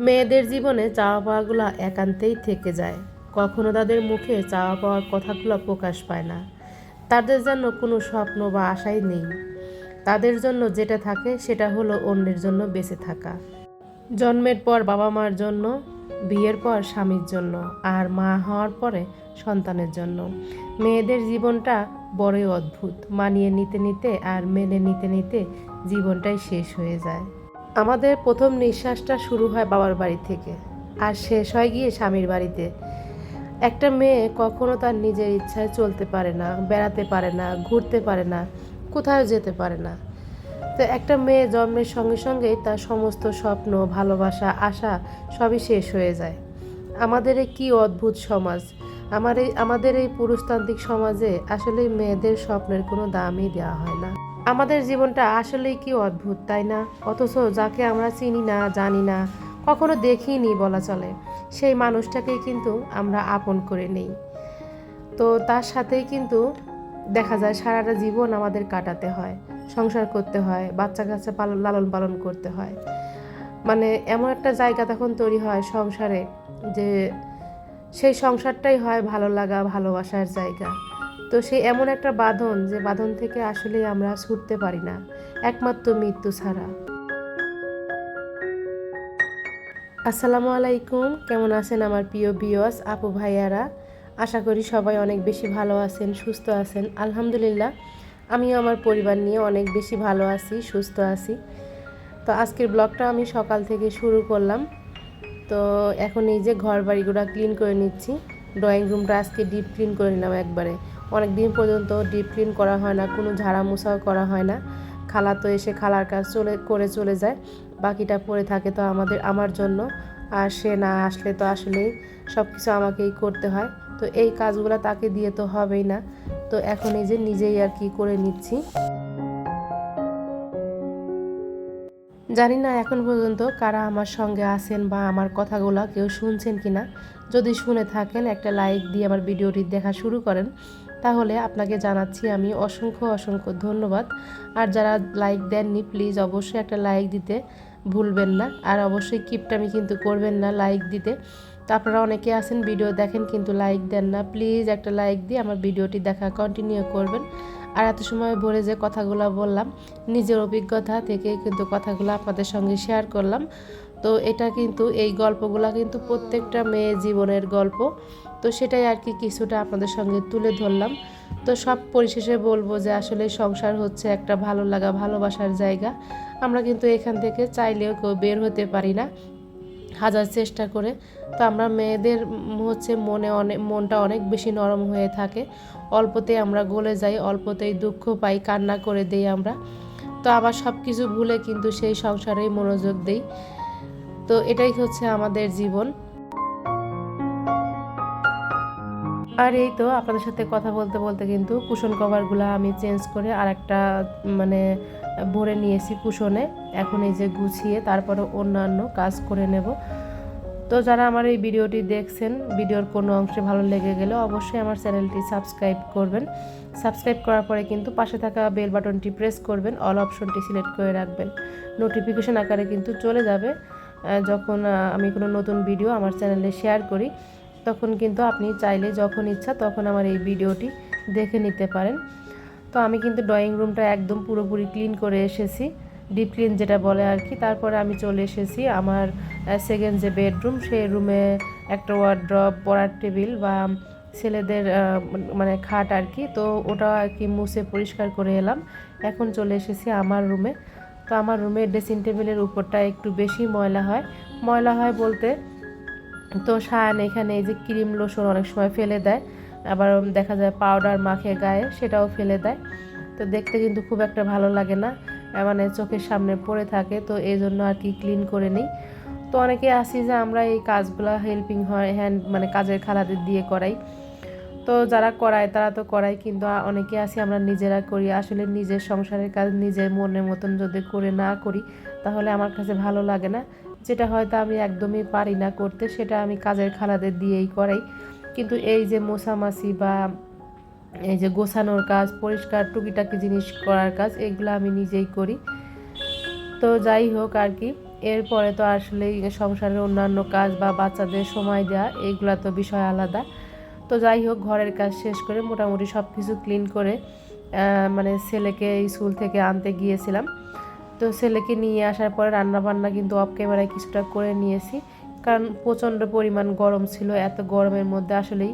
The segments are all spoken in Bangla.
মেয়েদের জীবনে চাওয়া পাওয়াগুলো একান্তেই থেকে যায়। কখনো তাদের মুখে চাওয়া পাওয়ার কথাগুলো প্রকাশ পায় না। তাদের জন্য কোনো স্বপ্ন বা আশাই নেই। তাদের জন্য যেটা থাকে সেটা হলো অন্যের জন্য বেঁচে থাকা। জন্মের পর বাবা মার জন্য, বিয়ের পর স্বামীর জন্য, আর মা হওয়ার পরে সন্তানের জন্য। মেয়েদের জীবনটা বড়ই অদ্ভুত। মানিয়ে নিতে নিতে আর মেনে নিতে নিতে জীবনটাই শেষ হয়ে যায়। আমাদের প্রথম নিঃশ্বাসটা শুরু হয় বাবার বাড়ি থেকে, আর শেষ হয় গিয়ে স্বামীর বাড়িতে। একটা মেয়ে কখনো তার নিজের ইচ্ছায় চলতে পারে না, বেড়াতে পারে না, ঘুরতে পারে না, কোথাও যেতে পারে না। তো একটা মেয়ে জন্মের সঙ্গে সঙ্গেই তার সমস্ত স্বপ্ন, ভালোবাসা, আশা সবই শেষ হয়ে যায়। আমাদের এই কী অদ্ভুত সমাজ! আমার এই, আমাদের এই পুরুষতান্ত্রিক সমাজে আসলে মেয়েদের স্বপ্নের কোনো দামই দেওয়া হয় না। আমাদের জীবনটা আসলেই কি অদ্ভুত, তাই না? অথচ যাকে আমরা চিনি না, জানি না, কখনো দেখিনি বলা চলে, সেই মানুষটাকেই কিন্তু আমরা আপন করে নেই। তো তার সাথেই কিন্তু দেখা যায় সারাটা জীবন আমাদের কাটাতে হয়, সংসার করতে হয়, বাচ্চা কাচ্চা পালন লালন পালন করতে হয়। মানে এমন একটা জায়গা তখন তৈরি হয় সংসারে যে সেই সংসারটাই হয় ভালো লাগা, ভালোবাসার জায়গা। তো সেই এমন একটা বাঁধন যে বাঁধন থেকে আসলে আমরা ছুটতে পারি না। একমাত্র মৃত্যু ছাড়া। আসসালামু আলাইকুম। কেমন আছেন আমার প্রিয় বিয়স আপু ভাইয়ারা? আশা করি সবাই অনেক বেশি ভালো আছেন, সুস্থ আছেন। আলহামদুলিল্লাহ, আমিও আমার পরিবার নিয়ে অনেক বেশি ভালো আছি, সুস্থ আছি। তো আজকের ব্লগটা আমি সকাল থেকে শুরু করলাম। তো এখন এই যে ঘর বাড়িগুলো ক্লিন করে নিচ্ছি। ড্রয়িং রুমটা আজকে ডিপ ক্লিন করে নিলাম একবারে। অনেক দিন পর্যন্ত ডিপ ক্লিন করা হয় না, কোনো ঝাড়া মোছাও করা হয় না। খালা তো এসে খালার কাজ চলে, করে চলে যায়। বাকিটা পড়ে থাকে তো আমাদের, আমার জন্য। আর সে না আসলে তো আসলেই সব কিছু আমাকেই করতে হয়। তো এই কাজগুলো তাকে দিয়ে তো হবেই না। তো এখন এই যে নিজেই আর কি করে নিচ্ছি। জানি না এখন পর্যন্ত কারা আমার সঙ্গে আছেন বা আমার কথাগুলো কেউ শুনছেন কিনা। যদি শুনে থাকেন, একটা লাইক দিয়ে আমার ভিডিওটি দেখা শুরু করেন। তাহলে আপনাকে জানাচ্ছি আমি অসংখ্য অসংখ্য ধন্যবাদ। আর যারা লাইক দেননি প্লিজ অবশ্যই একটা লাইক দিতে ভুলবেন না। আর অবশ্যই কিপটামি কিন্তু করবেন না লাইক দিতে। তো আপনারা অনেকে আছেন ভিডিও দেখেন কিন্তু লাইক দেন না। প্লিজ একটা লাইক দিয়ে আমার ভিডিওটি দেখা কন্টিনিউ করবেন। আর এত সময় ভরে যে কথাগুলো বললাম, নিজের অভিজ্ঞতা থেকে কিন্তু কথাগুলো আপনাদের সঙ্গে শেয়ার করলাম। তো এটা কিন্তু, এই গল্পগুলো কিন্তু প্রত্যেকটা মেয়ে জীবনের গল্প। তো সেটাই আর কি কিছুটা আপনাদের সঙ্গে তুলে ধরলাম। তো সব পরিশেষে বলব যে আসলে সংসার হচ্ছে একটা ভালো লাগা, ভালোবাসার জায়গা। আমরা কিন্তু এখান থেকে চাইলেও কেউ বের হতে পারি না। হাজার চেষ্টা করে। তো আমরা মেয়েদের হচ্ছে মনে অনেক মনটা অনেক বেশি নরম হয়ে থাকে। অল্পতে আমরা গলে যাই, অল্পতেই দুঃখ পাই, কান্না করে দেই আমরা। তো আবার সব কিছু ভুলে কিন্তু সেই সংসারেই মনোযোগ দেই। তো এটাই হচ্ছে আমাদের জীবন। আর এই তো আপনাদের সাথে কথা বলতে বলতে কিন্তু কুশন কভারগুলো আমি চেঞ্জ করে আর একটা মানে ভরে নিয়েছি কুশনে। এখন এই যে গুছিয়ে তারপরে অন্যান্য কাজ করে নেব। তো যারা আমার এই ভিডিওটি দেখছেন, ভিডিওর কোনো অংশে ভালো লেগে গেলে অবশ্যই আমার চ্যানেলটি সাবস্ক্রাইব করবেন। সাবস্ক্রাইব করার পরে কিন্তু পাশে থাকা বেল বাটনটি প্রেস করবেন, অল অপশনটি সিলেক্ট করে রাখবেন। নোটিফিকেশন আকারে কিন্তু চলে যাবে। যখন আমি কোনো নতুন ভিডিও আমার চ্যানেলে শেয়ার করি তখন কিন্তু আপনি চাইলে যখন ইচ্ছা তখন আমার এই ভিডিওটি দেখে নিতে পারেন। তো আমি কিন্তু ড্রয়িং রুমটা একদম পুরোপুরি ক্লিন করে এসেছি। ডিপ ক্লিন যেটা বলে আর কি। তারপরে আমি চলে এসেছি আমার সেকেন্ড যে বেডরুম সেই রুমে একটা ওয়ার্ড্রপ পড়ার টেবিল বা ছেলেদের মানে খাট আর কি। তো ওটা আর কি মুছে পরিষ্কার করে এলাম। এখন চলে এসেছি আমার রুমে তো আমার রুমে ড্রেসিং টেবিলের উপরটা একটু বেশি ময়লা হয়। ময়লা হয় বলতে তো সায়ান এখানে এই যে ক্রিম লোশন অনেক সময় ফেলে দেয়। আবার দেখা যায় পাউডার মাখে গায়ে, সেটাও ফেলে দেয়। তো দেখতে কিন্তু খুব একটা ভালো লাগে না। মানে চোখের সামনে পড়ে থাকে, তো এই জন্য আর কি ক্লিন করে নিই। তো অনেকে আসি যে আমরা এই কাজগুলো হেল্পিং হয় হ্যান্ড মানে কাজের খালাদের দিয়ে করাই। তো যারা করায়, তারা তো করাই কিন্তু অনেকে আসি আমরা নিজেরা করি। আসলে নিজের সংসারের কাজ নিজের মনের মতন যদি করে না করি, তাহলে আমার কাছে ভালো লাগে না। যেটা হয়তো আমি একদমই পারি না করতে, সেটা আমি কাজের খালাদের দিয়েই করাই। কিন্তু এই যে মশামাছি বা এই যে গোছানোর কাজ, পরিষ্কার টুকিটাকি জিনিস করার কাজ, এগুলো আমি নিজেই করি। তো যাই হোক আর কি, এরপরে তো আসলে সংসারের অন্যান্য কাজ বা বাচ্চাদের সময় দেওয়া এইগুলা তো বিষয় আলাদা। তো যাই হোক, ঘরের কাজ শেষ করে মোটামুটি সব কিছু ক্লিন করে মানে ছেলেকে স্কুল থেকে আনতে গিয়েছিলাম। তো ছেলেকে নিয়ে আসার পরে রান্না বান্না কিন্তু অফ ক্যামেরায় কিছুটা করে নিয়েছি। কারণ প্রচণ্ড পরিমাণ গরম ছিল, এত গরমের মধ্যে আসলেই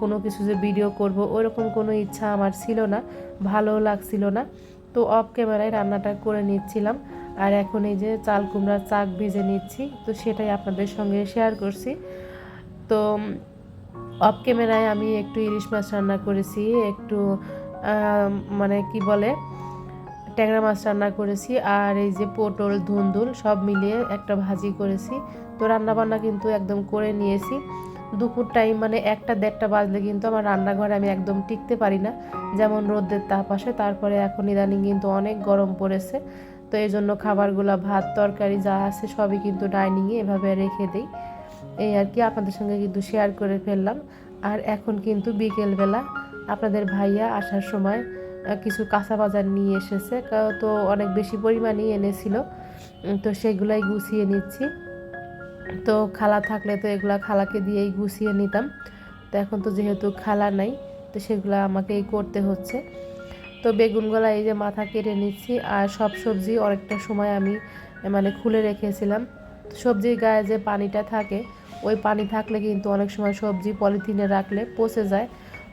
কোনো কিছু যে ভিডিও করব ওরকম কোনো ইচ্ছা আমার ছিল না, ভালো লাগছিল না। তো অফ ক্যামেরায় রান্নাটা করে নিচ্ছিলাম। আর এখন এই যে চাল কুমড়ার চাক ভেজে নিচ্ছি, তো সেটাই আপনাদের সঙ্গে শেয়ার করছি। তো অফ ক্যামেরায় আমি একটু ইলিশ মাছ রান্না করেছি, একটু মানে কি বলে ট্যাংরা মাছ রান্না করেছি আর এই যে পটল, ধুন্দুল সব মিলিয়ে একটা ভাজি করেছি। তো রান্না বান্না কিন্তু একদম করে নিয়েছি। দুপুর টাইম মানে একটা দেড়টা বাজলে কিন্তু আমার রান্নাঘরে আমি একদম টিকতে পারি না। যেমন রোদের তাপ আসে, তারপরে এখন ইদানিং কিন্তু অনেক গরম পড়েছে। তো এই জন্য খাবারগুলো, ভাত, তরকারি যা আছে সবই কিন্তু ডাইনিংয়ে এভাবে রেখে দিই। এই আর কি, আপনাদের সঙ্গে কিন্তু শেয়ার করে ফেললাম। আর এখন কিন্তু বিকেলবেলা আপনাদের ভাইয়া আসার সময় কিছু কাঁচা বাজার নিয়ে এসেছে। তো অনেক বেশি পরিমাণেই এনেছিল। তো সেগুলাই গুছিয়ে নিচ্ছি। তো খালা থাকলে তো এগুলা খালাকে দিয়েই গুছিয়ে নিতাম। তো এখন তো যেহেতু খালা নাই, তো সেগুলো আমাকেই করতে হচ্ছে। তো বেগুনগুলা এই যে মাথা কেটে নিচ্ছি, আর সব সবজি অনেকটা সময় আমি মানে খুলে রেখেছিলাম। সবজির গায়ে যে পানিটা থাকে, ওই পানি থাকলে কিন্তু অনেক সময় সবজি পলিথিনে রাখলে পচে যায়।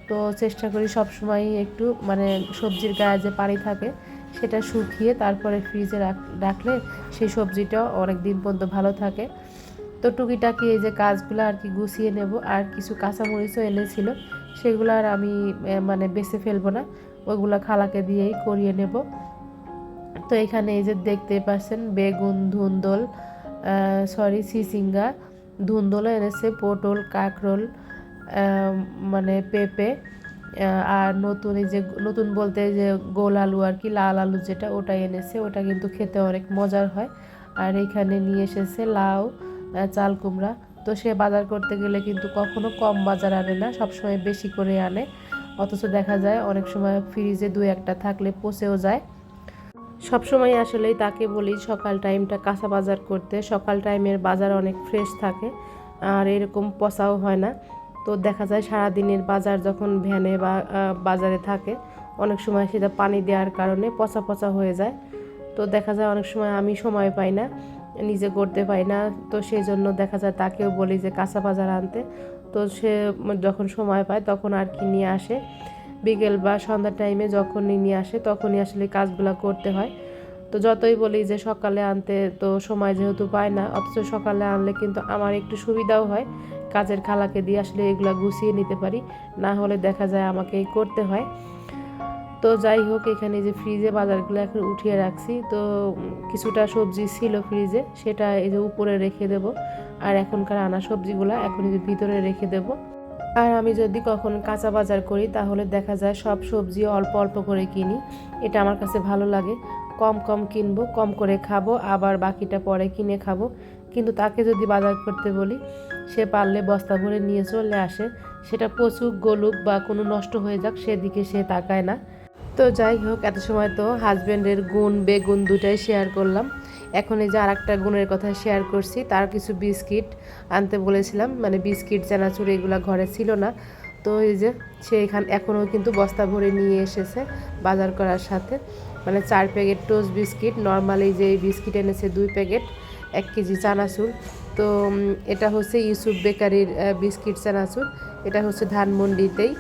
তো চেষ্টা করি সব সময় একটু মানে সবজির গায়ে যে পানি থাকে, সেটা শুকিয়ে তারপরে ফ্রিজে রাখলে সেই সবজিটাও অনেক দিন পর্যন্ত ভালো থাকে। তো টুকিটাকি এই যে কাজগুলো আর কি গুছিয়ে নেব, আর কিছু কাঁচামরিচও এনেছিল, সেগুলো আর আমি মানে বেছে ফেলব না ওইগুলো খালাকে দিয়েই করিয়ে নেব। তো এখানে এই যে দেখতে পাচ্ছেন, বেগুন, ধুন্দল সরি সিসিঙ্গা, ধুন্দলও এনেছে, পটল, কাঁকরোল মানে পেঁপে আর নতুন এই যে নতুন বলতে যে গোল আলু আর কি, লাল আলু যেটা ওটা এনেছে। ওটা কিন্তু খেতে অনেক মজার হয়। আর এখানে নিয়ে এসেছে লাউ চাল কুমড়া। তো সে বাজার করতে গেলে কিন্তু কখনো কম বাজার আনে না, সবসময় বেশি করে আনে। অথচ দেখা যায় অনেক সময় ফ্রিজে দু একটা থাকলে পচেও যায়। সবসময় আসলেই তাকে বলি সকাল টাইমটা কাঁচা বাজার করতে। সকাল টাইমের বাজার অনেক ফ্রেশ থাকে, আর এরকম পচাও হয় না। তো দেখা যায় সারাদিনের বাজার যখন ভ্যানে বা বাজারে থাকে, অনেক সময় সেটা পানি দেওয়ার কারণে পচা পচা হয়ে যায়। তো দেখা যায় অনেক সময় আমি সময় পাই না, নিজে করতে পাই না। তো সেই জন্য দেখা যায় তাকেও বলি যে কাঁচা বাজার আনতে। তো সে যখন সময় পায় তখন আর কি নিয়ে আসে। বিকেল বা সন্ধ্যার টাইমে যখনই নিয়ে আসে তখনই আসলে কাজগুলো করতে হয়। তো যতই বলি যে সকালে আনতে তো সময় যেহেতু পায় না, অথচ সকালে আনলে কিন্তু আমার একটু সুবিধাও হয়। কাজের খালাকে দিয়ে আসলে এগুলো গুছিয়ে নিতে পারি, না হলে দেখা যায় আমাকেই করতে হয়। তো যাই হোক, এখানে যে ফ্রিজে বাজারগুলো এখন উঠিয়ে রাখছি। তো কিছুটা সবজি ছিল ফ্রিজে সেটা এই যে উপরে রেখে দেব। আর এখনকার আনা সবজিগুলো এখন যে ভিতরে রেখে দেব। আর আমি যদি কখন কাঁচা বাজার করি, তাহলে দেখা যায় সব সবজি অল্প অল্প করে কিনি। এটা আমার কাছে ভালো লাগে। কম কম কিনবো, কম করে খাব, আবার বাকিটা পরে কিনে খাব। কিন্তু তাকে যদি বাজার করতে বলি, সে পারলে বস্তা ভরে নিয়ে চলে আসে। সেটা পচুক, গলুক বা কোনো নষ্ট হয়ে যাক, সেদিকে সে তাকায় না। তো যাই হোক, এত সময় তো হাজব্যান্ডের গুণ, বেগুন দুটাই শেয়ার করলাম। এখন এই যে আর একটা গুণের কথা শেয়ার করছি, তার কিছু বিস্কিট আনতে বলেছিলাম। মানে বিস্কিট, চানাচুর, এগুলো ঘরে ছিল না। তো এই যে সে এখান এখনও কিন্তু বস্তা ভরে নিয়ে এসেছে বাজার করার সাথে। মানে চার প্যাকেট টোস্ট বিস্কিট নর্মালি যে বিস্কিট এনেছে দুই প্যাকেট, এক কেজি চানাচুর। তো এটা হচ্ছে ইউসুফ বেকারির বিস্কিট চানাচুর। এটা হচ্ছে ধানমন্ডিতেই।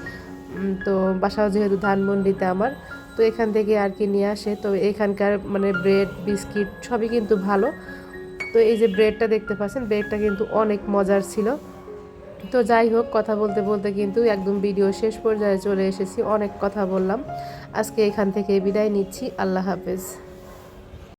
তো বাসাও যেহেতু ধানমন্ডিতে আমার, তো এখান থেকে আর কি নিয়ে আসে। তো এখানকার মানে ব্রেড, বিস্কিট সবই কিন্তু ভালো। তো এই যে ব্রেডটা দেখতে পাচ্ছেন, ব্রেডটা কিন্তু অনেক মজার ছিল। তো যাই হোক, কথা বলতে বলতে কিন্তু একদম ভিডিও শেষ পর্যায়ে চলে এসেছি। অনেক কথা বললাম। আজকে এখান থেকে বিদায় নিচ্ছি। আল্লাহ হাফেজ।